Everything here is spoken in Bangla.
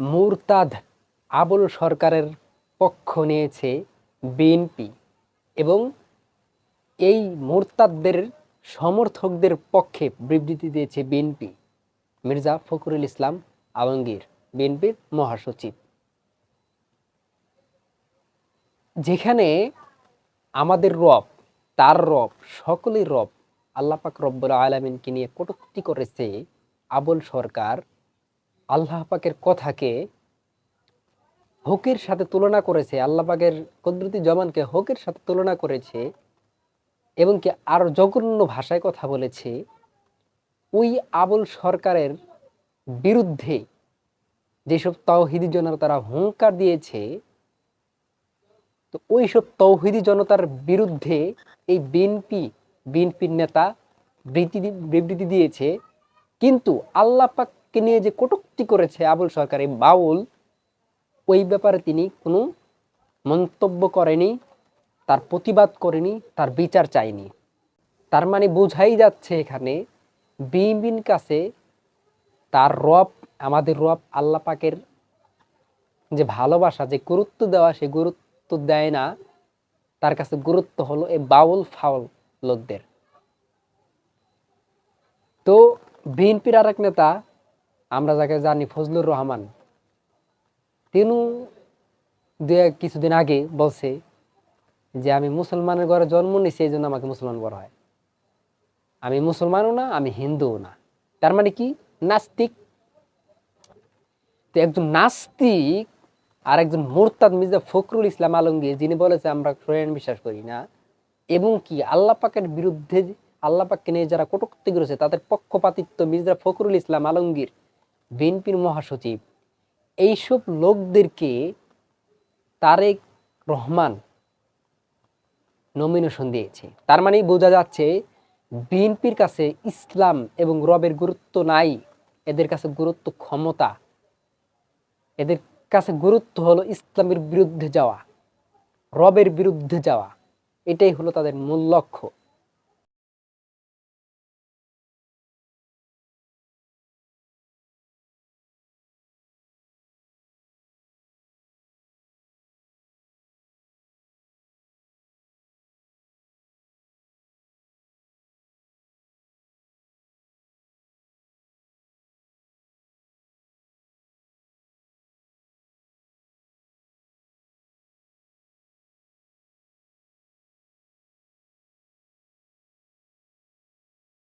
মুরতাদ আবুল সরকারের পক্ষ নিয়েছে বিএনপি এবং এই মুরতাদদের সমর্থকদের পক্ষে বিবৃতি দিয়েছে বিএনপি। মির্জা ফখরুল ইসলাম আলমগীর, বিএনপির মহাসচিব। যেখানে আমাদের রব, তার রব, সকলের রব আল্লাপাক রব্বুল আলমিনকে নিয়ে কটূক্তি করেছে আবুল সরকার আল্লাহ পাকের কথাকে হকের সাথে তুলনা করেছে, আল্লাহ পাকের কুদরতি জমানকে হকের সাথে তুলনা করেছে এবং কি আরও জঘন্য ভাষায় কথা বলেছে, ওই আবুল সরকারের বিরুদ্ধে যেসব তৌহিদি জনতা তারা হুঙ্কার দিয়েছে, তো ওইসব তৌহিদি জনতার বিরুদ্ধে এই বিএনপি, বিএনপির নেতা বিবৃতি দিয়েছে, কিন্তু আল্লাহ পাককে নিয়ে যে কটুক্তি করেছে আবুল সরকার এই বাউল, ওই ব্যাপারে তিনি কোনো মন্তব্য করেনি, তার প্রতিবাদ করেনি, তার বিচার চায়নি। তার মানে বোঝাই যাচ্ছে এখানে, বিএনপির কাছে তার রব, আমাদের রব আল্লাহ পাকের যে ভালোবাসা, যে গুরুত্ব দেওয়া, সে গুরুত্ব দেয় না, তার কাছে গুরুত্ব হলো এই বাউল ফাউল লোকদের। তো বিএনপির আরেক নেতা আমরা যাকে জানি ফজলুর রহমান, তিনি দু কিছুদিন আগে বলছে যে, আমি মুসলমানের ঘরে জন্ম নিছি এই জন্য আমাকে মুসলমান বলা হয়। আমি মুসলমানও না, আমি হিন্দুও না। তার মানে কি? নাস্তিক। তো একজন নাস্তিক আর একজন মোরতাদ মির্জা ফখরুল ইসলাম আলমগীর, যিনি বলেছে, আমরা কোরআন বিশ্বাস করি না। এবং কি? আল্লাহ পাকের বিরুদ্ধে আল্লাহ পাককে নিয়ে যারা কটূক্তি করেছে, তাদের পক্ষপাতিত্ব মির্জা ফখরুল ইসলাম আলমগীর বিএনপির মহাসচিব, এইসব লোকদেরকে তারেক রহমান নমিনেশন দিয়েছে। তার মানেই বোঝা যাচ্ছে বিএনপির কাছে ইসলাম এবং রবের গুরুত্ব নাই, এদের কাছে গুরুত্ব ক্ষমতা। এদের কাছে গুরুত্ব হলো ইসলামের বিরুদ্ধে যাওয়া, রবের বিরুদ্ধে যাওয়া। এটাই হলো তাদের মূল লক্ষ্য।